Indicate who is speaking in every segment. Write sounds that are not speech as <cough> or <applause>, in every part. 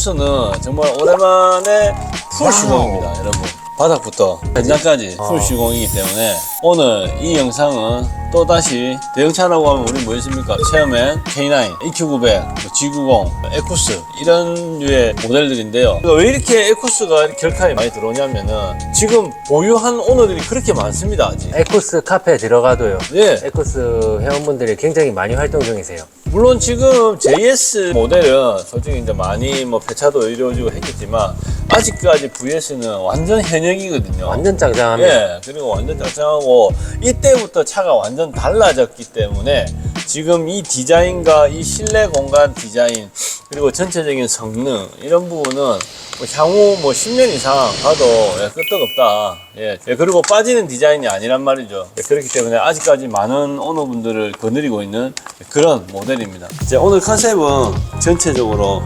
Speaker 1: 에쿠스는 정말 오랜만에 풀 시공입니다, 여러분. 바닥부터 현장까지 풀 시공이기 때문에 오늘 이 영상은 또다시 대형차라고 하면 우리 뭐였습니까? 체어맨, K9, EQ900, 뭐 G90, 에쿠스 이런 류의 모델들인데요. 그러니까 왜 이렇게 에쿠스가 결카에 많이 들어오냐면은 지금 보유한 오너들이 그렇게 많습니다, 아직.
Speaker 2: 에쿠스 카페 들어가도요.
Speaker 1: 예.
Speaker 2: 에쿠스 회원분들이 굉장히 많이 활동 중이세요.
Speaker 1: 물론 지금 JS 모델은 솔직히 이제 많이 뭐 폐차도 이루어지고 했겠지만 아직까지 VS는 완전 현역이거든요.
Speaker 2: 완전 짱짱합니다.
Speaker 1: 예, 그리고 완전 짱짱하고 이때부터 차가 완전 달라졌기 때문에 지금 이 디자인과 이 실내 공간 디자인 그리고 전체적인 성능 이런 부분은 뭐 향후 뭐 10년 이상 가도 예, 끄떡없다. 예, 예, 그리고 빠지는 디자인이 아니란 말이죠. 예, 그렇기 때문에 아직까지 많은 오너분들을 거느리고 있는 그런 모델입니다. 이제 오늘 컨셉은 전체적으로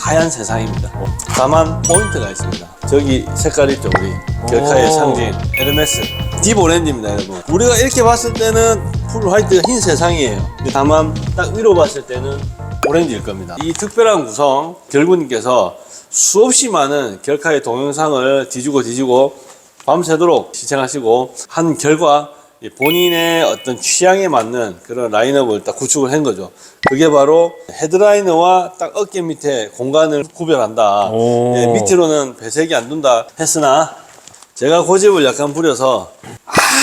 Speaker 1: 하얀 세상입니다. 다만 포인트가 있습니다. 저기 색깔 있죠, 우리 결카의
Speaker 2: 오.
Speaker 1: 상징 에르메스 딥 오렌지입니다, 여러분. 우리가 이렇게 봤을 때는 풀 화이트가 흰 세상이에요. 다만 딱 위로 봤을 때는 오렌지일 겁니다. 이 특별한 구성 결구님께서 수없이 많은 결카의 동영상을 뒤지고 뒤지고 밤새도록 시청하시고 한 결과 이 본인의 어떤 취향에 맞는 그런 라인업을 딱 구축을 한 거죠. 그게 바로 헤드라이너와 딱 어깨 밑에 공간을 구별한다.
Speaker 2: 오.
Speaker 1: 예, 밑으로는 배색이 안 둔다 했으나 제가 고집을 약간 부려서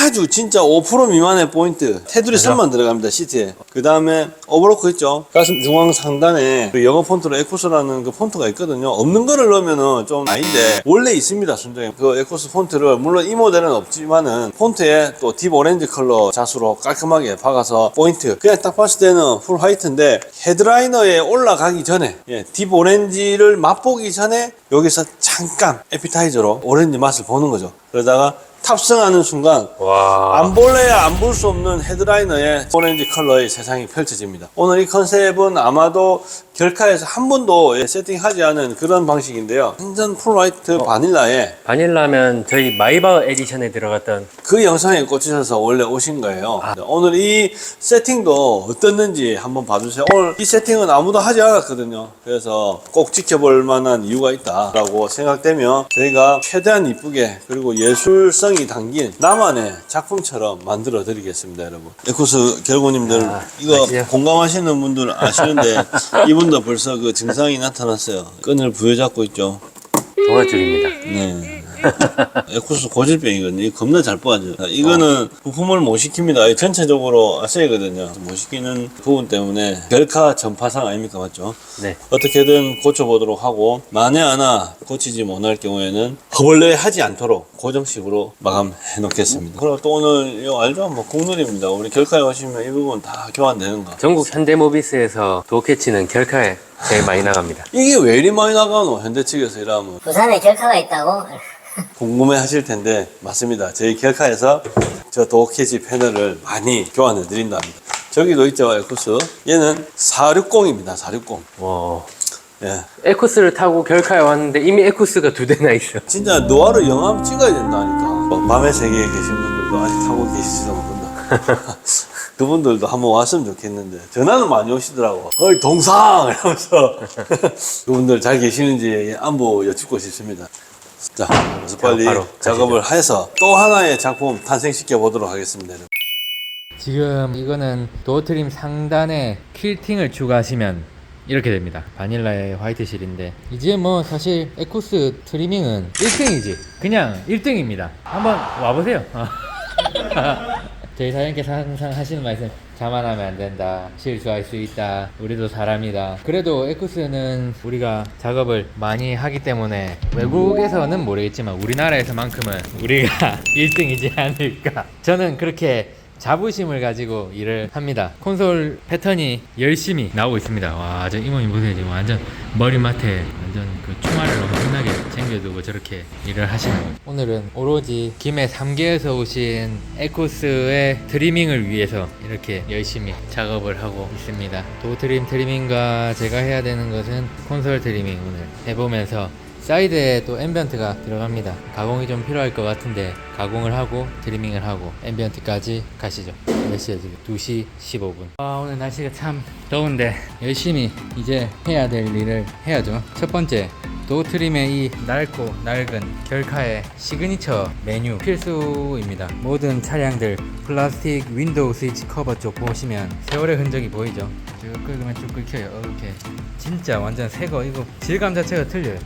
Speaker 1: 아주 진짜 5% 미만의 포인트. 테두리 선만 들어갑니다 시트에. 그 다음에 오버로크 있죠. 가슴 중앙 상단에 그 영어 폰트로 에코스라는 그 폰트가 있거든요. 없는 거를 넣으면은 좀 아닌데 원래 있습니다 순정에. 그 에코스 폰트를. 물론 이 모델은 없지만은 폰트에 또 딥 오렌지 컬러 자수로 깔끔하게 박아서 포인트. 그냥 딱 봤을 때는 풀 화이트인데 헤드라이너에 올라가기 전에 예, 딥 오렌지를 맛보기 전에 여기서 잠깐 에피타이저로 오렌지 맛을 보는 거죠. 그러다가 탑승하는 순간
Speaker 2: 와.
Speaker 1: 안 볼래야 안 볼 수 없는 헤드라이너에 오렌지 컬러의 세상이 펼쳐집니다. 오늘 이 컨셉은 아마도 결카에서 한 번도 예, 세팅하지 않은 그런 방식인데요. 완전 풀 화이트 바닐라에
Speaker 2: 바닐라면 저희 마이바우 에디션에 들어갔던
Speaker 1: 그 영상에 꽂히셔서 원래 오신 거예요. 오늘 이 세팅도 어떻는지 한번 봐주세요. 오늘 이 세팅은 아무도 하지 않았거든요. 그래서 꼭 지켜볼 만한 이유가 있다라고 생각되면 저희가 최대한 이쁘게 그리고 예술성 이 담긴 나만의 작품처럼 만들어 드리겠습니다, 여러분. 에코스 결구님들
Speaker 2: 아,
Speaker 1: 이거
Speaker 2: 아시죠?
Speaker 1: 공감하시는 분들은 아시는데 <laughs> 이분도 벌써 그 증상이 나타났어요. 끈을 부여잡고 있죠.
Speaker 2: 동아줄입니다.
Speaker 1: 네. <laughs> 에쿠스 고질병이거든요. 이거 겁나 잘 뽑아져요. 이거는 부품을 못 시킵니다. 이 전체적으로 아세이거든요. 못 시키는 부분 때문에 결카 전파상 아닙니까? 맞죠?
Speaker 2: 네.
Speaker 1: 어떻게든 고쳐보도록 하고 만에 하나 고치지 못할 경우에는 허벌레 하지 않도록 고정식으로 마감해 놓겠습니다. 그리고 또 오늘 이거 알죠? 뭐 국룰입니다. 우리 결카에 오시면 이 부분 다 교환되는 거.
Speaker 2: 전국 현대모비스에서 도캐치는 결카에 제일 많이 나갑니다.
Speaker 1: 이게 왜 이리 많이 나가노? 현대 측에서 이러면.
Speaker 3: 부산에 결카가 있다고?
Speaker 1: 궁금해 하실 텐데 맞습니다. 저희 결카에서 저 도어캐지 패널을 많이 교환해 드린답니다. 저기도 있죠 에쿠스 얘는 460입니다 460
Speaker 2: 와.
Speaker 1: 예.
Speaker 2: 에쿠스를 타고 결카에 왔는데 이미 에쿠스가 두 대나 있어.
Speaker 1: 진짜 노화로 영화 찍어야 된다니까 뭐 밤의 세계에 계신 분들도 아직 타고 계시지도 모른다 <laughs> 그분들도 한번 왔으면 좋겠는데 전화는 많이 오시더라고 어이 동상 이러면서 <laughs> 그분들 잘 계시는지 안부 여쭙고 싶습니다 자 그래서 빨리
Speaker 2: 바로
Speaker 1: 작업을 해서 또 하나의 작품 탄생시켜 보도록 하겠습니다.
Speaker 4: 지금 이거는 도어트림 상단에 퀼팅을 추가하시면 이렇게 됩니다. 바닐라의 화이트 실인데. 이제 뭐 사실 에쿠스 트리밍은 1등이지. 그냥 1등입니다. 한번 와보세요. <laughs> <laughs> 저희 사장님께서 항상 하시는 말씀 자만하면 안 된다. 실수할 수 있다. 우리도 사람이다. 그래도 에쿠스는 우리가 작업을 많이 하기 때문에 외국에서는 모르겠지만 우리나라에서만큼은 우리가 <laughs> 1등이지 않을까. 저는 그렇게 자부심을 가지고 일을 합니다. 콘솔 패턴이 열심히 나오고 있습니다. 와, 저 이모님 보세요. 지금 완전 머리맡에 완전 그 총알을 엄청나게 챙겨두고 저렇게 일을 하시는 거예요. 오늘은 오로지 김해 3개에서 오신 에코스의 트리밍을 위해서 이렇게 열심히 작업을 하고 있습니다. 도트림 트리밍과 제가 해야 되는 것은 콘솔 트리밍 오늘 해보면서 사이드에 또 앰비언트가 들어갑니다. 가공이 좀 필요할 것 같은데 가공을 하고 드리밍을 하고 앰비언트까지 가시죠. 몇 시에 지금? 2시 15분. 아 오늘 날씨가 참 더운데 열심히 이제 해야 될 일을 해야죠. 첫 번째 도어 트림의 이 낡고 낡은 결카의 시그니처 메뉴 필수입니다. 모든 차량들 플라스틱 윈도우 스위치 커버 쪽 보시면 세월의 흔적이 보이죠. 쭉 긁으면 쭉 긁혀요. 이렇게 진짜 완전 새거 이거 질감 자체가 틀려요.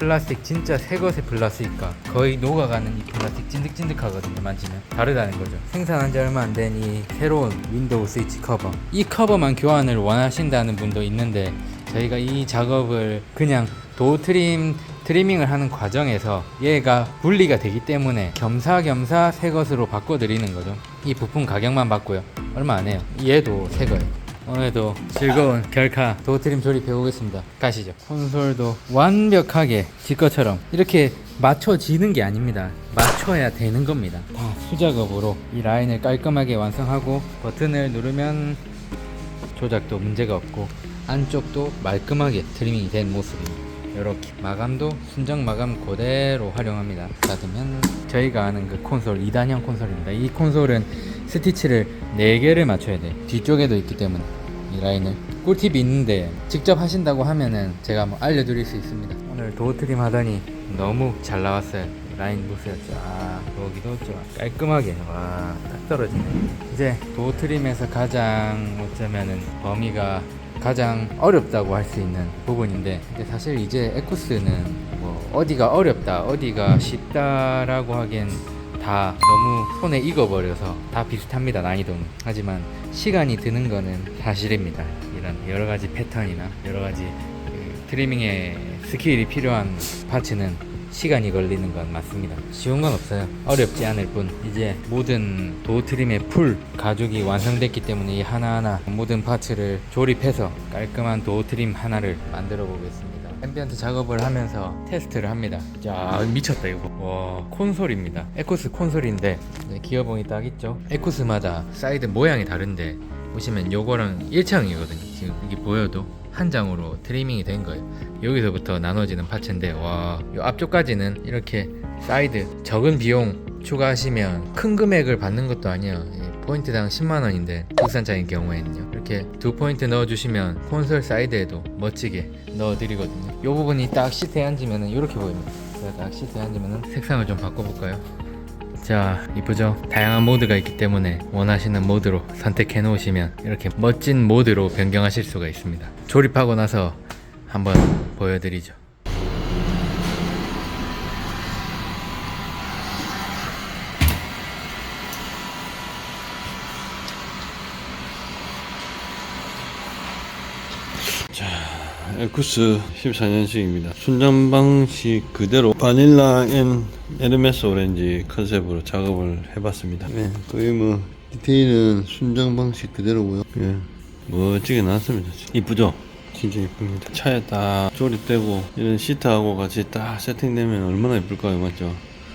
Speaker 4: 플라스틱 진짜 새것의 플라스틱과 거의 녹아가는 이 플라스틱 찐득찐득하거든요 만지면. 다르다는 거죠. 생산한 지 얼마 안 된 이 새로운 윈도우 스위치 커버. 이 커버만 교환을 원하신다는 분도 있는데 저희가 이 작업을 그냥 도어 트림 트리밍을 하는 과정에서 얘가 분리가 되기 때문에 겸사겸사 새 것으로 바꿔드리는 거죠. 이 부품 가격만 받고요. 얼마 안 해요. 얘도 새 거예요 오늘도 즐거운 결카 도트림 조립해 보겠습니다. 가시죠. 콘솔도 완벽하게 지 것처럼 이렇게 맞춰지는 게 아닙니다. 맞춰야 되는 겁니다. 다 수작업으로 이 라인을 깔끔하게 완성하고 버튼을 누르면 조작도 문제가 없고 안쪽도 말끔하게 트리밍이 된 모습입니다. 이렇게 마감도 순정 마감 그대로 활용합니다. 닫으면 저희가 아는 그 콘솔 2단형 콘솔입니다. 이 콘솔은 스티치를 4개를 맞춰야 돼요. 뒤쪽에도 있기 때문에 이 라인을 꿀팁이 있는데 직접 하신다고 하면은 제가 한번 알려드릴 수 있습니다. 오늘 도어 트림 하더니 너무 잘 나왔어요. 라인 보세요. 쫙 여기도 좀 깔끔하게 와 딱 떨어지네. 이제 도어 트림에서 가장 어쩌면은 범위가 가장 어렵다고 할 수 있는 부분인데 근데 사실 이제 에쿠스는 뭐 어디가 어렵다 어디가 쉽다라고 하기엔 다 너무 손에 익어버려서 다 비슷합니다 난이도는 하지만 시간이 드는 거는 사실입니다 이런 여러 가지 패턴이나 여러 가지 그 트리밍에 스킬이 필요한 파츠는 시간이 걸리는 건 맞습니다. 쉬운 건 없어요. 어렵지 않을 뿐. 이제 모든 도어 트림의 풀 가죽이 완성됐기 때문에 이 하나하나 모든 파츠를 조립해서 깔끔한 도어 트림 하나를 만들어 보겠습니다. 앰비언트 작업을 하면서 테스트를 합니다. 야 미쳤다 이거. 와 콘솔입니다. 에코스 콘솔인데 네, 기어봉이 딱 있죠. 에코스마다 사이드 모양이 다른데 보시면 요거랑 일창이거든요. 지금 이게 보여도 한 장으로 트리밍이 된 거예요. 여기서부터 나눠지는 파츠인데 와, 요 앞쪽까지는 이렇게 사이드 적은 비용 추가하시면 큰 금액을 받는 것도 아니에요. 예, 포인트당 10만 원인데 국산차인 경우에는요. 이렇게 두 포인트 넣어주시면 콘솔 사이드에도 멋지게 넣어드리거든요. 요 부분이 딱 시트에 앉으면 이렇게 보입니다. 제가 딱 시트에 앉으면 색상을 좀 바꿔볼까요? 자 이쁘죠 다양한 모드가 있기 때문에 원하시는 모드로 선택해 놓으시면 이렇게 멋진 모드로 변경하실 수가 있습니다 조립하고 나서 한번 보여드리죠
Speaker 1: 에쿠스 14년식입니다. 순정 방식 그대로 바닐라 앤 에르메스 오렌지 컨셉으로 작업을 해봤습니다. 네, 거의 뭐 디테일은 순정 방식 그대로고요. 예, 멋지게 나왔습니다. 이쁘죠? 진짜 이쁩니다. 차에 딱 조립되고 이런 시트하고 같이 딱 세팅되면 얼마나 이쁠까요, 맞죠?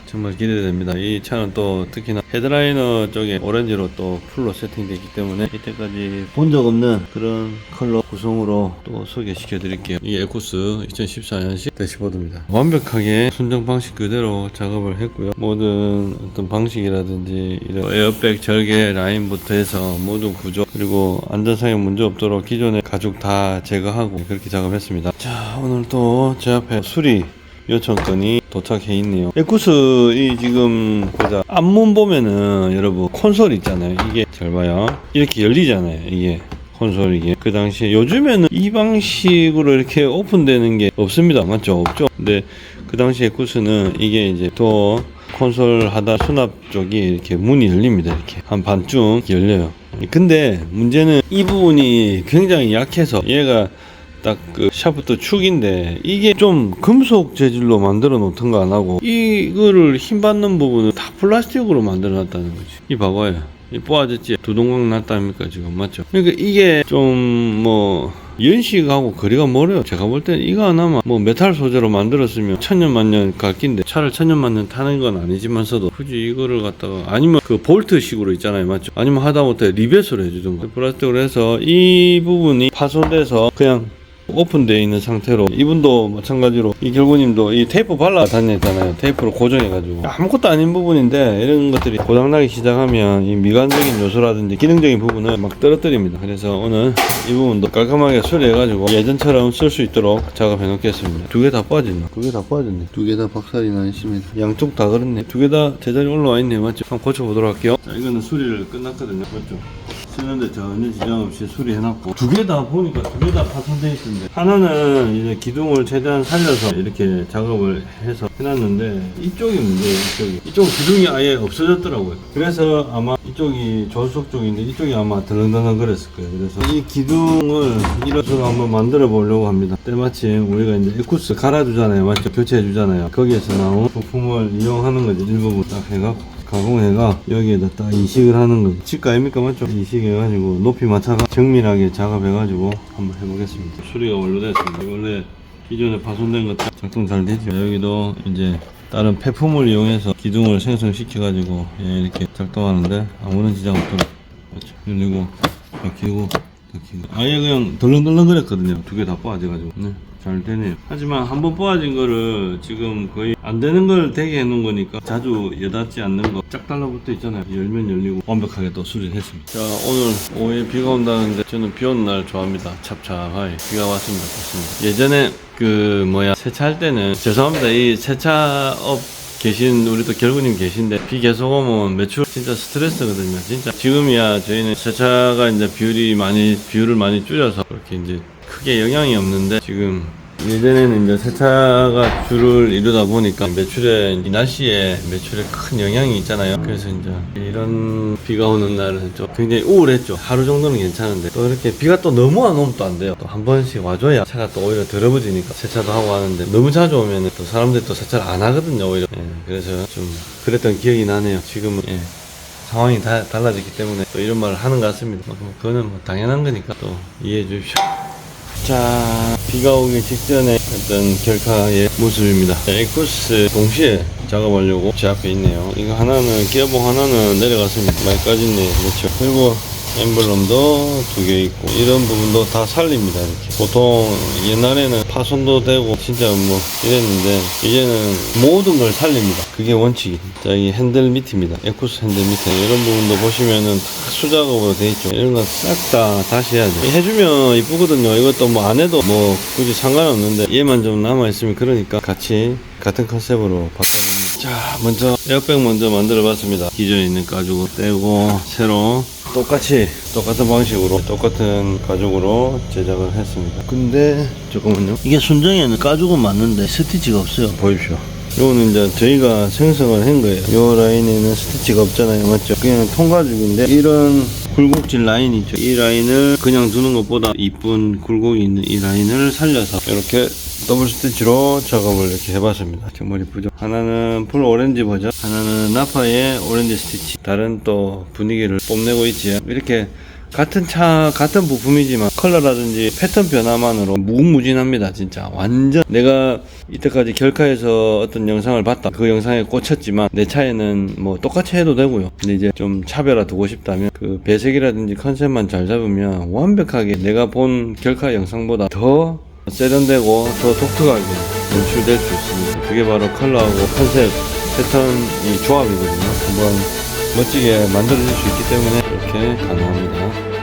Speaker 1: 정말 기대됩니다. 이 차는 또 특히나 헤드라이너 쪽에 오렌지로 또 풀로 세팅되어 있기 때문에 이때까지 본 적 없는 그런 컬러 구성으로 또 소개시켜 드릴게요. 이 에코스 2014년식 대시보드입니다. 완벽하게 순정 방식 그대로 작업을 했고요. 모든 어떤 방식이라든지 이런 에어백 절개 라인부터 해서 모든 구조 그리고 안전상에 문제 없도록 기존의 가죽 다 제거하고 그렇게 작업했습니다. 자 오늘 또 제 앞에 수리 요청 건이 도착해 있네요. 에쿠스 이 지금 보자 앞문 보면은 여러분 콘솔 있잖아요. 이게 잘 봐요. 이렇게 열리잖아요. 이게 콘솔 이게 그 당시에 요즘에는 이 방식으로 이렇게 오픈되는 게 없습니다. 맞죠? 없죠. 근데 그 당시 에 쿠스는 이게 이제 또 콘솔 하다 수납 쪽이 이렇게 문이 열립니다. 이렇게 한 반쯤 열려요. 근데 문제는 이 부분이 굉장히 약해서 얘가 딱 그 샤프트 축인데 이게 좀 금속 재질로 만들어 놓던가 안 하고 이거를 힘 받는 부분을 다 플라스틱으로 만들어 놨다는 거지. 이 봐봐요. 이 뽑아졌지? 두 동강 났다니까 지금 맞죠? 그러니까 이게 좀뭐 연식하고 거리가 멀어요. 제가 볼 때는 이거 하나만 뭐 메탈 소재로 만들었으면 천년만년 갈 긴데 차를 천년만년 타는 건 아니지만서도 굳이 이거를 갖다가 아니면 그 볼트식으로 있잖아요 맞죠? 아니면 하다못해 리벳으로 해주던가. 플라스틱으로 해서 이 부분이 파손돼서 그냥 오픈되어 있는 상태로 이분도 마찬가지로 이 결구님도 이 테이프 발라 다녔잖아요. 테이프로 고정해가지고. 아무것도 아닌 부분인데 이런 것들이 고장나기 시작하면 이 미관적인 요소라든지 기능적인 부분을 막 떨어뜨립니다. 그래서 오늘 이 부분도 깔끔하게 수리해가지고 예전처럼 쓸 수 있도록 작업해 놓겠습니다. 두 개 다 빠졌나? 두개 다 빠졌네. 두 개 다 박살이 나 있습니다. 양쪽 다 그렇네. 두 개 다 제자리 올라와 있네요 맞죠? 한번 고쳐보도록 할게요. 자 이거는 수리를 끝났거든요. 맞죠? 쓰는데 전혀 지장 없이 수리해놨고 두 개 다 보니까 두 개 다 파손돼 있던데. 하나는 이제 기둥을 최대한 살려서 이렇게 작업을 해서 해놨는데 이쪽이 문제예요 이쪽이. 이쪽 기둥이 아예 없어졌더라고요. 그래서 아마 이쪽이 조수석 쪽인데 이쪽이 아마 덜렁덜렁 그랬을 거예요. 그래서 이 기둥을 이런 식으로 한번 만들어 보려고 합니다. 때마침 우리가 이제 에쿠스 갈아주잖아요. 맞죠? 교체해 주잖아요. 거기에서 나온 부품을 이용하는 거지 일부분 딱 해갖고 가공해가 여기에다 딱 이식을 하는 거죠. 치과 아닙니까 맞죠? 이식해가지고 높이 맞춰가 정밀하게 작업해가지고 한번 해보겠습니다. 수리가 완료됐습니다. 원래 기존에 파손된 거다 작동 잘 되죠. 여기도 이제 다른 폐품을 이용해서 기둥을 생성시켜가지고 예, 이렇게 작동하는데 아무런 지장 없도록 그렇죠. 열리고 닫히고 닫히고 아예 그냥 덜렁덜렁 그랬거든요. 두 개 다 빠져가지고 네. 잘 되네요. 하지만 한번 빠진 거를 지금 거의 안 되는 걸 되게 해놓은 거니까 자주 여닫지 않는 거 짝 달라붙어 있잖아요. 열면 열리고 완벽하게 또 수리를 했습니다. 자 오늘 오후에 비가 온다는데 저는 비 오는 날 좋아합니다. 찹찹하게 비가 왔으면 좋겠습니다. 예전에 그 뭐야 세차할 때는 죄송합니다. 이 세차업 계신 우리도 결구님 계신데 비 계속 오면 매출 진짜 스트레스거든요. 진짜 지금이야 저희는 세차가 이제 비율이 많이 비율을 많이 줄여서 그렇게 이제 크게 영향이 없는데 지금 예전에는 이제 세차가 주를 이루다 보니까 매출에 이 날씨에 매출에 큰 영향이 있잖아요. 그래서 이제 이런 비가 오는 날은 좀 굉장히 우울했죠. 하루 정도는 괜찮은데 또 이렇게 비가 또 너무 안 오면 또 안 돼요. 또 한 번씩 와줘야 차가 또 오히려 더러워지니까 세차도 하고 하는데 너무 자주 오면 또 사람들이 또 세차를 안 하거든요. 오히려 예, 그래서 좀 그랬던 기억이 나네요. 지금은 예. 상황이 다 달라졌기 때문에 또 이런 말을 하는 것 같습니다. 뭐 그거는 뭐 당연한 거니까 또 이해해 주십시오. 자, 비가 오기 직전에 어떤 결카의 모습입니다. 에쿠스 동시에 작업하려고 제 앞에 있네요. 이거 하나는 기어봉 하나는 내려갔습니다. 많이 까졌네요. 그렇죠. 그리고 엠블럼도 두 개 있고 이런 부분도 다 살립니다. 이렇게 보통 옛날에는 파손도 되고 진짜 뭐 이랬는데 이제는 모든 걸 살립니다. 그게 원칙이. 자, 이 핸들 밑입니다. 에쿠스 핸들 밑에 이런 부분도 보시면은 다 수작업으로 돼 있죠. 이런 거싹다 다시 해야 돼. 해주면 이쁘거든요. 이것도 뭐 안 해도 뭐 굳이 상관없는데 얘만 좀 남아 있으면 그러니까 같이 같은 컨셉으로 바꿔줍니다. 자, 먼저 에어백 먼저 만들어 봤습니다. 기존에 있는 가죽을 떼고 새로 똑같이 똑같은 방식으로 똑같은 가죽으로 제작을 했습니다. 근데 잠깐만요. 이게 순정에는 가죽은 맞는데 스티치가 없어요. 보십시오. 요거는 이제 저희가 생성을 한 거예요. 요 라인에는 스티치가 없잖아요. 맞죠? 그냥 통가죽인데 이런 굴곡질 라인이 있죠. 이 라인을 그냥 두는 것보다 이쁜 굴곡이 있는 이 라인을 살려서 이렇게 더블 스티치로 작업을 이렇게 해봤습니다. 정말 이쁘죠? 하나는 풀 오렌지 버전, 하나는 나파의 오렌지 스티치. 다른 또 분위기를 뽐내고 있지요. 이렇게 같은 차 같은 부품이지만 컬러라든지 패턴 변화만으로 무궁무진합니다 진짜 완전 내가 이때까지 결카에서 어떤 영상을 봤다 그 영상에 꽂혔지만 내 차에는 뭐 똑같이 해도 되고요 근데 이제 좀 차별화 두고 싶다면 그 배색이라든지 컨셉만 잘 잡으면 완벽하게 내가 본 결카 영상보다 더 세련되고 더 독특하게 연출될 수 있습니다 그게 바로 컬러하고 컨셉 패턴이 조합이거든요 한번 멋지게 만들어질 수 있기 때문에 이렇게 가능합니다.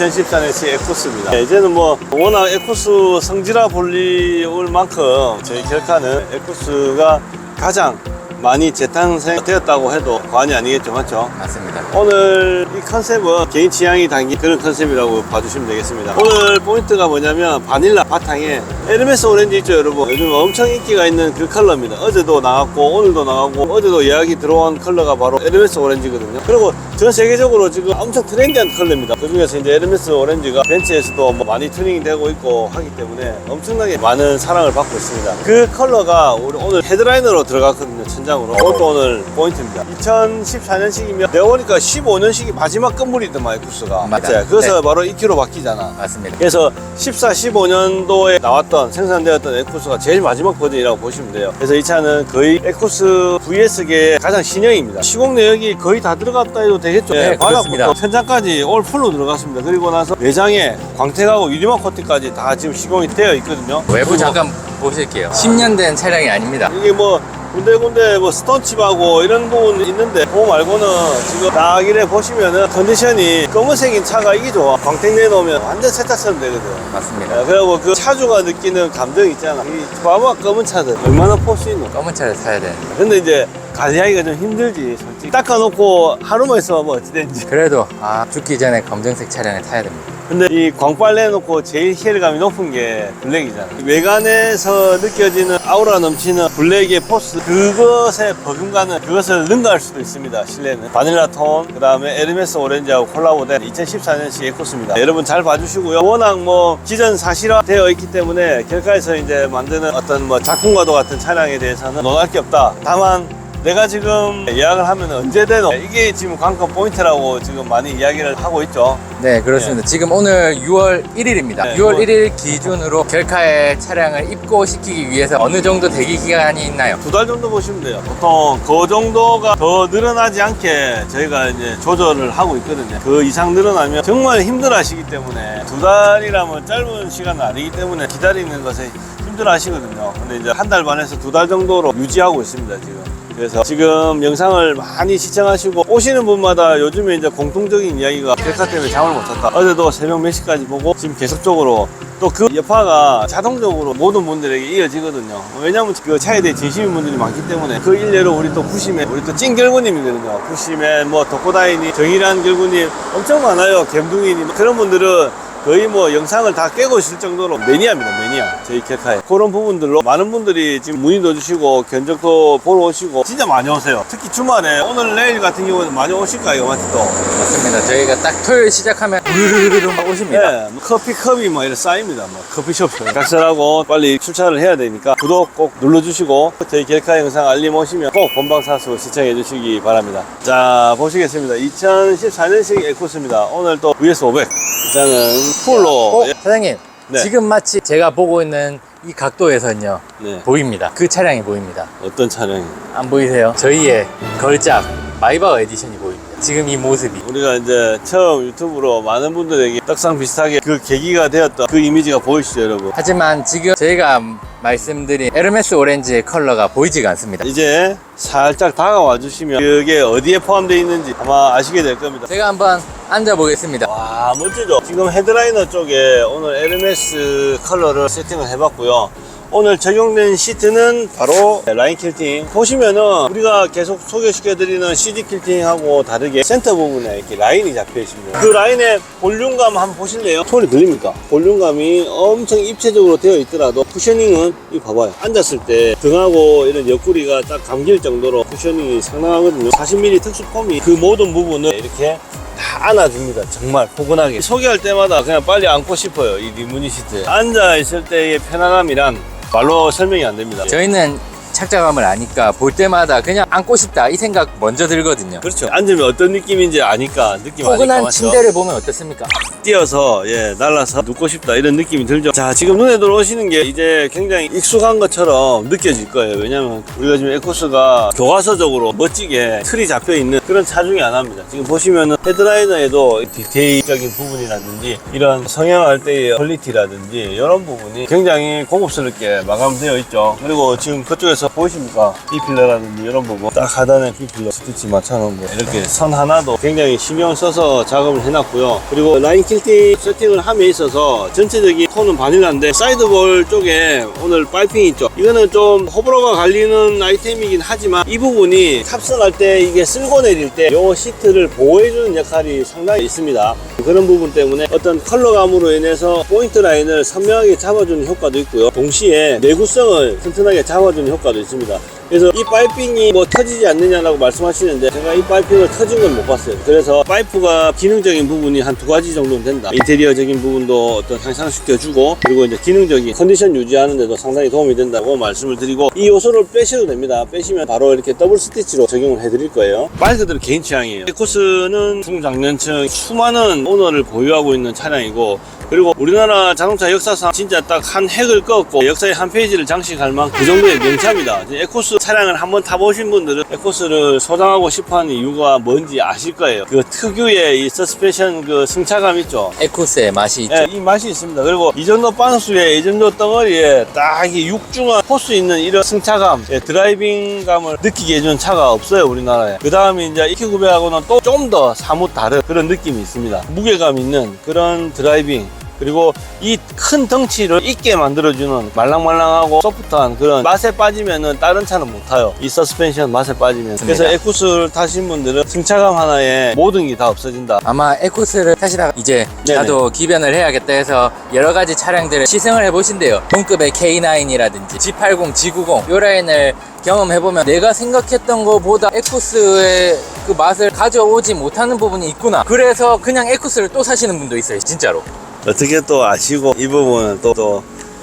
Speaker 1: 2014년식 에쿠스입니다. 이제는 뭐 워낙 에쿠스 성지라 불리울 만큼 저희 결카는 에쿠스가 가장 많이 재탄생되었다고 해도 과언이 아니겠죠 맞죠?
Speaker 2: 맞습니다.
Speaker 1: 오늘 이 컨셉은 개인 취향이 담긴 그런 컨셉이라고 봐주시면 되겠습니다. 오늘 포인트가 뭐냐면 바닐라 바탕에 에르메스 오렌지 있죠 여러분 요즘 엄청 인기가 있는 그 컬러입니다. 어제도 나왔고 오늘도 나가고 어제도 예약이 들어온 컬러가 바로 에르메스 오렌지거든요. 그리고 전 세계적으로 지금 엄청 트렌디한 컬러입니다. 그 중에서 이제 에르메스 오렌지가 벤츠에서도 뭐 많이 튜닝이 되고 있고 하기 때문에 엄청나게 많은 사랑을 받고 있습니다. 그 컬러가 우리 오늘 헤드라이너로 들어갔거든요. 천장 장으로 그것도 오늘 포인트입니다 2014년식이면 내가 보니까 15년식이 마지막 건물이더만 에쿠스가
Speaker 2: 맞아요.
Speaker 1: 맞아요 그래서
Speaker 2: 네.
Speaker 1: 바로 2kg 바뀌잖아
Speaker 2: 맞습니다.
Speaker 1: 그래서 14, 15년도에 나왔던 생산되었던 에쿠스가 제일 마지막 버전이라고 보시면 돼요. 그래서 이 차는 거의 에쿠스 VS계의 가장 신형입니다. 시공 내역이 거의 다 들어갔다 해도 되겠죠.
Speaker 2: 네, 그렇습니다.
Speaker 1: 바닥부터 천장까지 올 풀로 들어갔습니다. 그리고 나서 내장에 광택하고 유리막 코팅까지 다 지금 시공이 되어 있거든요.
Speaker 2: 외부 잠깐 보실게요. 10년 된 차량이 아닙니다.
Speaker 1: 이게 뭐 군데군데 뭐 스톤칩하고 이런 부분 있는데 그거 말고는 지금 딱 이래 보시면은 컨디션이 검은색인 차가 이게 좋아. 광택 내놓으면 완전 세차처럼 되거든.
Speaker 2: 맞습니다.
Speaker 1: 야, 그리고 그 차주가 느끼는 감정 있잖아. 이 봐봐 검은 차들 얼마나 볼수 있노.
Speaker 2: 검은 차를 사야 되는데.
Speaker 1: 근데 이제 관리하기가 좀 힘들지 솔직히. 닦아놓고 하루만 있으면 뭐 어찌 된지.
Speaker 2: 그래도 아 죽기 전에 검정색 차량을 타야 됩니다.
Speaker 1: 근데 이 광빨래 해놓고 제일 힐감이 높은 게 블랙이잖아. 이 외관에서 느껴지는 아우라 넘치는 블랙의 포스 그것에 버금가는 그것을 능가할 수도 있습니다. 실내는 바닐라 톤, 그 다음에 에르메스 오렌지하고 콜라보된 2014년식 에코스입니다. 여러분 잘 봐주시고요. 워낙 뭐 기전 사실화 되어 있기 때문에 결과에서 이제 만드는 어떤 뭐 작품과도 같은 차량에 대해서는 논할 게 없다. 다만 내가 지금 예약을 하면 언제 되노? 이게 지금 관건 포인트라고 지금 많이 이야기를 하고 있죠.
Speaker 2: 네, 그렇습니다. 지금 오늘 6월 1일입니다.
Speaker 1: 네,
Speaker 2: 6월
Speaker 1: 6월.
Speaker 2: 1일 기준으로 결카의 차량을 입고시키기 위해서 어느 정도 대기 기간이 있나요?
Speaker 1: 두 달 정도 보시면 돼요. 보통 그 정도가 더 늘어나지 않게 저희가 이제 조절을 하고 있거든요. 그 이상 늘어나면 정말 힘들어 하시기 때문에 두 달이라면 짧은 시간은 아니기 때문에 기다리는 것에 힘들어 하시거든요. 근데 이제 한 달 반에서 두 달 정도로 유지하고 있습니다, 지금. 그래서 지금 영상을 많이 시청하시고 오시는 분마다 요즘에 이제 공통적인 이야기가 백화 때문에 잠을 못 잤다. 어제도 새벽 몇 시까지 보고 지금 계속적으로 또 그 여파가 자동적으로 모든 분들에게 이어지거든요. 왜냐면 그 차에 대해 진심인 분들이 많기 때문에 그 일례로 우리 또 부심에 우리 또 찐 결구님이거든요. 부심에 뭐 덕고다이니 정일한 결구님 엄청 많아요. 갬둥이님 그런 분들은 거의 뭐 영상을 다 깨고 있을 정도로 매니아입니다 매니아. 저희 객카에. 그런 부분들로 많은 분들이 지금 문의도 주시고 견적도 보러 오시고 진짜 많이 오세요. 특히 주말에 오늘 내일 같은 경우는 많이 오실 거예요 또
Speaker 2: 맞습니다. 저희가 딱 토요일 시작하면 우르르르르 막 오십니다.
Speaker 1: 네, 뭐 커피 컵이 막 이렇게 쌓입니다. 막 커피숍 각설하고 빨리 출차를 해야 되니까 구독 꼭 눌러주시고 저희 겔카 영상 알림 오시면 꼭 본방사수 시청해 주시기 바랍니다. 자 보시겠습니다. 2014년식 에코스입니다. 오늘 또 VS500 일단은 풀로
Speaker 2: 어, 사장님.
Speaker 1: 네.
Speaker 2: 지금 마치 제가 보고 있는 이 각도에서는요.
Speaker 1: 네,
Speaker 2: 보입니다. 그 차량이 보입니다.
Speaker 1: 어떤 차량이
Speaker 2: 안 보이세요? 저희의 걸작 마이바흐 에디션이 보입니다. 지금 이 모습이.
Speaker 1: 우리가 이제 처음 유튜브로 많은 분들에게 떡상 비슷하게 그 계기가 되었던 그 이미지가 보이시죠 여러분
Speaker 2: 하지만 지금 저희가 말씀드린 에르메스 오렌지의 컬러가 보이지가 않습니다.
Speaker 1: 이제 살짝 다가와 주시면 그게 어디에 포함되어 있는지 아마 아시게 될 겁니다
Speaker 2: 제가 한번 앉아 보겠습니다.
Speaker 1: 와 멋지죠 지금 헤드라이너 쪽에 오늘 에르메스 컬러를 세팅을 해봤고요 오늘 적용된 시트는 바로 라인 킬팅 보시면은 우리가 계속 소개시켜드리는 CD 킬팅하고 다르게 센터 부분에 이렇게 라인이 잡혀 있습니다 그 라인의 볼륨감 한번 보실래요? 소리 들립니까? 볼륨감이 엄청 입체적으로 되어 있더라도 쿠셔닝은 이거 봐봐요 앉았을 때 등하고 이런 옆구리가 딱 감길 정도로 쿠셔닝이 상당하거든요 40mm 특수 폼이 그 모든 부분을 이렇게 다 안아줍니다. 정말 포근하게. 소개할 때마다 그냥 빨리 안고 싶어요. 이 리무니 시트. 앉아 있을 때의 편안함이란 말로 설명이 안 됩니다.
Speaker 2: 저희는 착장감을 아니까 볼 때마다 그냥 앉고 싶다 이 생각 먼저 들거든요.
Speaker 1: 그렇죠. 앉으면 어떤 느낌인지 아니까 느낌 아니까
Speaker 2: 포근한
Speaker 1: 맞죠?
Speaker 2: 침대를 보면 어떻습니까?
Speaker 1: 뛰어서 예 날라서 눕고 싶다 이런 느낌이 들죠. 자 지금 눈에 들어오시는 게 이제 굉장히 익숙한 것처럼 느껴질 거예요. 왜냐면 우리가 지금 에코스가 교과서적으로 멋지게 틀이 잡혀 있는 그런 차 중에 하나입니다. 지금 보시면은 헤드라이너에도 디테일적인 부분이라든지 이런 성형할 때의 퀄리티라든지 이런 부분이 굉장히 고급스럽게 마감되어 있죠. 그리고 지금 그쪽에서 보이십니까? 이 필러라든지 이런 부분 딱 하단에 이 필러 스티치 맞춰놓은 거 이렇게 선 하나도 굉장히 신경 써서 작업을 해놨고요. 그리고 라인 킬팅 세팅을 함에 있어서 전체적인 톤은 바닐라인데 사이드볼 쪽에 오늘 파이핑 있죠. 이거는 좀 호불호가 갈리는 아이템이긴 하지만 이 부분이 탑승할 때 이게 쓸고 내릴 때이 시트를 보호해주는 역할이 상당히 있습니다. 그런 부분 때문에 어떤 컬러감으로 인해서 포인트 라인을 선명하게 잡아주는 효과도 있고요. 동시에 내구성을 튼튼하게 잡아주는 효과도 있습니다. 그래서 이 파이핑이 뭐 터지지 않느냐라고 말씀하시는데 제가 이 파이핑을 터진 건 못 봤어요. 그래서 파이프가 기능적인 부분이 한 두 가지 정도는 된다. 인테리어적인 부분도 어떤 향상시켜주고 그리고 이제 기능적인 컨디션 유지하는데도 상당히 도움이 된다고 말씀을 드리고 이 요소를 빼셔도 됩니다. 빼시면 바로 이렇게 더블 스티치로 적용을 해드릴 거예요. 말 그대로 개인 취향이에요. 에코스는 중장년층 수많은 오너를 보유하고 있는 차량이고 그리고 우리나라 자동차 역사상 진짜 딱한 획을 꺾고 역사의 한 페이지를 장식할 만큼 그 정도의 명 이제 에코스 차량을 한번 타보신 분들은 에코스를 소장하고 싶어하는 이유가 뭔지 아실 거예요. 그 특유의 이 서스펜션 그 승차감 있죠.
Speaker 2: 에쿠스의 맛이 있죠.
Speaker 1: 예, 이 맛이 있습니다. 그리고 이 정도 반수에 이 정도 덩어리에 딱 이 육중한 포스 있는 이런 승차감, 예, 드라이빙감을 느끼게 해준 차가 없어요 우리나라에. 그 다음에 이제 EQ900하고는 또 좀 더 사뭇 다른 그런 느낌이 있습니다. 무게감 있는 그런 드라이빙. 그리고 이 큰 덩치를 있게 만들어주는 말랑말랑하고 소프트한 그런 맛에 빠지면은 다른 차는 못 타요. 이 서스펜션 맛에 빠지면. 그래서. 에쿠스를 타신 분들은 승차감 하나에 모든 게 다 없어진다.
Speaker 2: 아마 에코스를 타시다가 이제
Speaker 1: 네네.
Speaker 2: 나도 기변을 해야겠다 해서 여러 가지 차량들을 시승을 해보신대요. 동급의 K9이라든지 G80, G90 요 라인을 경험해보면 내가 생각했던 것보다 에코스의 그 맛을 가져오지 못하는 부분이 있구나. 그래서 그냥 에코스를 또 사시는 분도 있어요. 진짜로.
Speaker 1: 어떻게 또 아시고 이 부분은 또, 또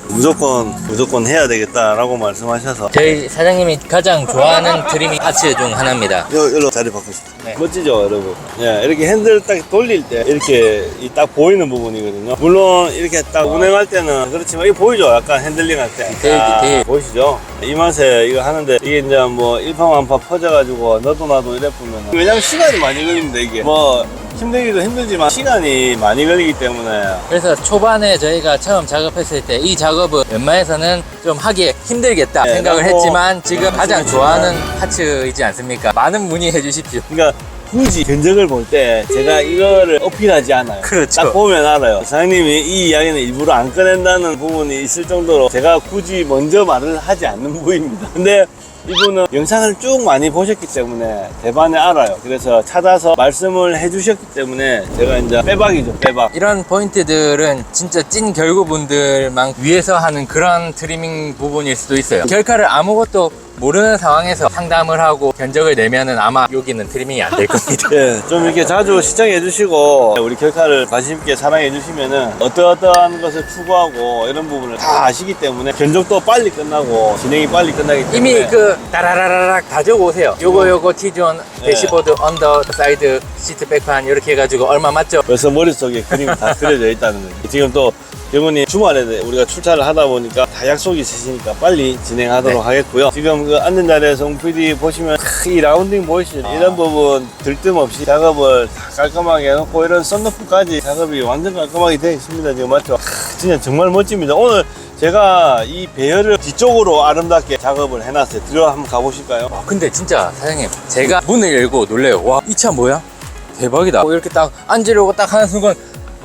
Speaker 1: 무조건 무조건 해야 되겠다라고 말씀하셔서.
Speaker 2: 저희 사장님이 가장 좋아하는 트리밍 파츠 중 하나입니다.
Speaker 1: 요, 요로 자리 바꾸시죠
Speaker 2: 네.
Speaker 1: 멋지죠 여러분? 예, 이렇게 핸들 딱 돌릴 때 이렇게 이 딱 보이는 부분이거든요. 물론 이렇게 딱 운행할 때는 그렇지만 이거 보이죠? 약간 핸들링 할 때.
Speaker 2: 디테일, 디테일.
Speaker 1: 보이시죠? 이 맛에 이거 하는데 이게 이제 뭐 일파만파 퍼져가지고 너도 나도 이래 보면 왜냐면 시간이 많이 걸립니다 이게. 뭐 힘들기도 힘들지만 시간이 많이 걸리기 때문에
Speaker 2: 그래서 초반에 저희가 처음 작업했을 때 이 작업은 웬만해서는 좀 하기 힘들겠다
Speaker 1: 네,
Speaker 2: 생각을 했지만 지금 가장 좋아하는 파츠이지 않습니까? 많은 문의해 주십시오.
Speaker 1: 그러니까 굳이 견적을 볼 때 제가 이거를 어필하지 않아요.
Speaker 2: 그렇죠.
Speaker 1: 딱 보면 알아요. 사장님이 이 이야기는 일부러 안 꺼낸다는 부분이 있을 정도로 제가 굳이 먼저 말을 하지 않는 <laughs> 부분입니다. 근데 이분은 영상을 쭉 많이 보셨기 때문에 대반에 알아요. 그래서 찾아서 말씀을 해주셨기 때문에 제가 이제 빼박이죠, 빼박.
Speaker 2: 이런 포인트들은 진짜 찐 결구분들만 위해서 하는 그런 트리밍 부분일 수도 있어요. 결과를 아무것도 모르는 상황에서 상담을 하고 견적을 내면은 아마 여기는 트리밍이 안 될 겁니다. <laughs>
Speaker 1: 예, 좀 이렇게 자주 시청해 주시고 우리 결카를 관심 있게 사랑해 주시면은 어떠어떠한 것을 추구하고 이런 부분을 다 아시기 때문에 견적도 빨리 끝나고 진행이 빨리 끝나기 때문에
Speaker 2: 이미 그 따라라라락 다 적어 오세요. 요거 요거 T존,
Speaker 1: 네.
Speaker 2: 대시보드, 언더, 사이드, 시트 백판 이렇게 해가지고 얼마 맞죠?
Speaker 1: 벌써 머릿속에 그림이 다 그려져 있다는 거죠. 지금 또 경훈이 주말에 우리가 출차를 하다 보니까 다 약속이 있으시니까 빨리 진행하도록
Speaker 2: 네.
Speaker 1: 하겠고요. 지금 그 앉는 자리에서 웅 PD 보시면 크, 이 라운딩 보이시죠? 이런 부분 들뜸없이 작업을 다 깔끔하게 해놓고 이런 썬루프까지 작업이 완전 깔끔하게 되어 있습니다. 지금 맞죠? 크, 진짜 정말 멋집니다. 오늘 제가 이 배열을 뒤쪽으로 아름답게 작업을 해놨어요. 들어 한번 가보실까요?
Speaker 2: 와, 근데 진짜 사장님 제가 문을 열고 놀래요. 와 이 차 뭐야? 대박이다. 어, 이렇게 딱 앉으려고 딱 하는 순간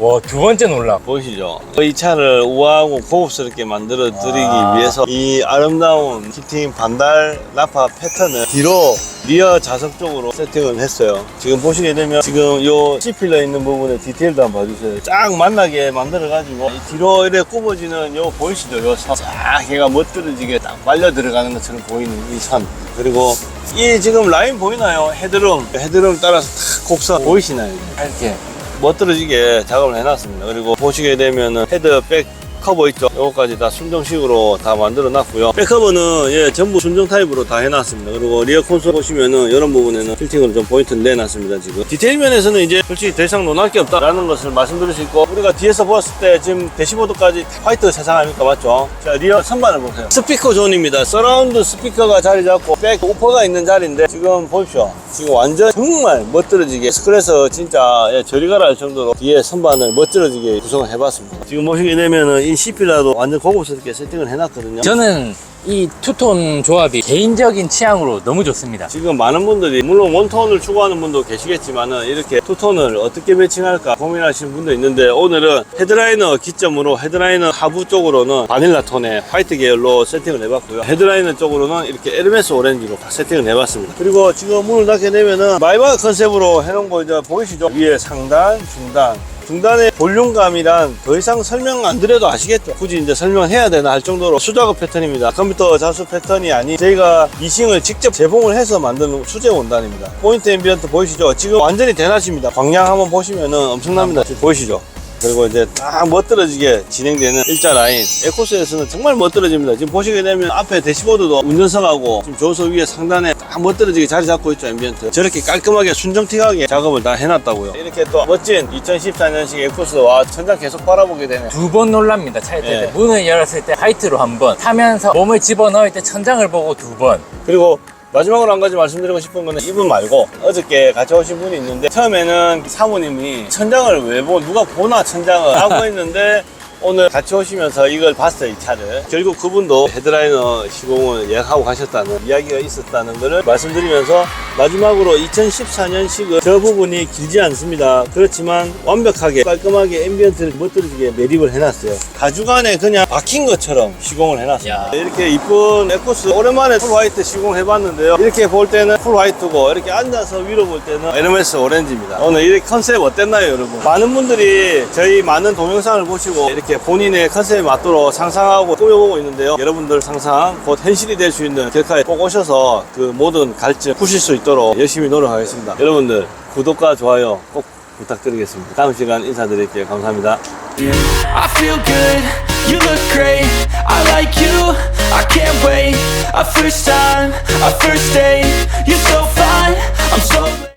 Speaker 2: 와 두 번째 놀라.
Speaker 1: 보이시죠? 이 차를 우아하고 고급스럽게 만들어 드리기
Speaker 2: 와.
Speaker 1: 위해서 이 아름다운 키팅 반달 나파 패턴을 뒤로 리어 좌석 쪽으로 세팅을 했어요. 지금 보시게 되면 지금 요 C필러 있는 부분에 디테일도 한번 봐주세요. 쫙 만나게 만들어 가지고 뒤로 이렇게 굽어지는 요 보이시죠? 요 선. 쫙 얘가 멋들어지게 딱 빨려 들어가는 것처럼 보이는 이 선. 그리고 이 지금 라인 보이나요? 헤드룸. 헤드룸 따라서 탁 곡선 보이시나요?
Speaker 2: 이렇게
Speaker 1: 멋들어지게 작업을 해놨습니다. 그리고 보시게 되면은 헤드 백 커버 있죠. 요거까지 다 순정식으로 다 만들어 놨고요. 백커버는 예, 전부 순정 타입으로 다 해놨습니다. 그리고 리어 콘솔 보시면은 이런 부분에는 필팅으로 좀 포인트를 내놨습니다. 지금 디테일 면에서는 이제 솔직히 더 이상 논할 게 없다라는 것을 말씀드릴 수 있고 우리가 뒤에서 보았을 때 지금 대시보드까지 화이트 세상 아닙니까 맞죠? 자 리어 선반을 보세요. 스피커 존입니다. 서라운드 스피커가 자리 잡고 백 우퍼가 있는 자리인데 지금 보십시오. 지금 완전 정말 멋들어지게 스크래서 진짜 예, 저리 가라 할 정도로 뒤에 선반을 멋들어지게 구성을 해봤습니다. 지금 보시게 되면은 이 CP라도 완전 고급스럽게 세팅을 해놨거든요.
Speaker 2: 저는 이 투톤 조합이 개인적인 취향으로 너무 좋습니다.
Speaker 1: 지금 많은 분들이 물론 원톤을 추구하는 분도 계시겠지만은 이렇게 투톤을 어떻게 매칭할까 고민하시는 분도 있는데 오늘은 헤드라이너 기점으로 헤드라이너 하부 쪽으로는 바닐라 톤의 화이트 계열로 세팅을 해봤고요 헤드라이너 쪽으로는 이렇게 에르메스 오렌지로 다 세팅을 해봤습니다 그리고 지금 문을 닫게 되면은 마이바 컨셉으로 해놓은 거 이제 보이시죠 위에 상단 중단 두 중단의 볼륨감이란 더 이상 설명 안 드려도 아시겠죠? 굳이 이제 설명해야 되나 할 정도로 수작업 패턴입니다. 컴퓨터 자수 패턴이 아닌 저희가 미싱을 직접 재봉을 해서 만드는 수제 원단입니다. 포인트 앰비언트 보이시죠? 지금 완전히 대낮입니다. 광량 한번 보시면은 엄청납니다. 보이시죠? 그리고 이제 딱 멋들어지게 진행되는 일자 라인 에코스에서는 정말 멋들어집니다 지금 보시게 되면 앞에 대시보드도 운전석하고 지금 조수 위에 상단에 딱 멋들어지게 자리 잡고 있죠 앰비언트 저렇게 깔끔하게 순정틱하게 작업을 다 해놨다고요 이렇게 또 멋진 2014년식 에코스와 천장 계속 바라보게 되는
Speaker 2: 두 번 놀랍니다. 차에 탈 때.
Speaker 1: 예.
Speaker 2: 문을 열었을 때 하이트로 한 번, 타면서 몸을 집어넣을 때 천장을 보고 두 번.
Speaker 1: 그리고 마지막으로 한 가지 말씀드리고 싶은 거는 이분 말고 어저께 같이 오신 분이 있는데 처음에는 사모님이 천장을 왜 보, 누가 보나 천장을 하고 <laughs> 있는데 오늘 같이 오시면서 이걸 봤어요, 이 차를. 결국 그분도 헤드라이너 시공을 예약하고 가셨다는 이야기가 있었다는 것을 말씀드리면서 마지막으로 2014년식은 저 부분이 길지 않습니다. 그렇지만 완벽하게 깔끔하게 앰비언트를 멋들어지게 매립을 해놨어요. 가죽 안에 그냥 박힌 것처럼 시공을 해놨어요.
Speaker 2: 야.
Speaker 1: 이렇게 이쁜 에코스 오랜만에 풀 화이트 시공해봤는데요. 이렇게 볼 때는 풀 화이트고 이렇게 앉아서 위로 볼 때는 에르메스 오렌지입니다. 오늘 이 컨셉 어땠나요, 여러분? 많은 분들이 저희 많은 동영상을 보시고 이렇게 본인의 컨셉에 맞도록 상상하고 꾸며보고 있는데요. 여러분들 상상 곧 현실이 될 수 있는 델카에 꼭 오셔서 그 모든 갈증 푸실 수 있도록 열심히 노력하겠습니다. 여러분들 구독과 좋아요 꼭 부탁드리겠습니다. 다음 시간 인사드릴게요. 감사합니다.
Speaker 3: I feel good, you look great. I like you, I can't wait. A first time, a first date. You're so fine, I'm so.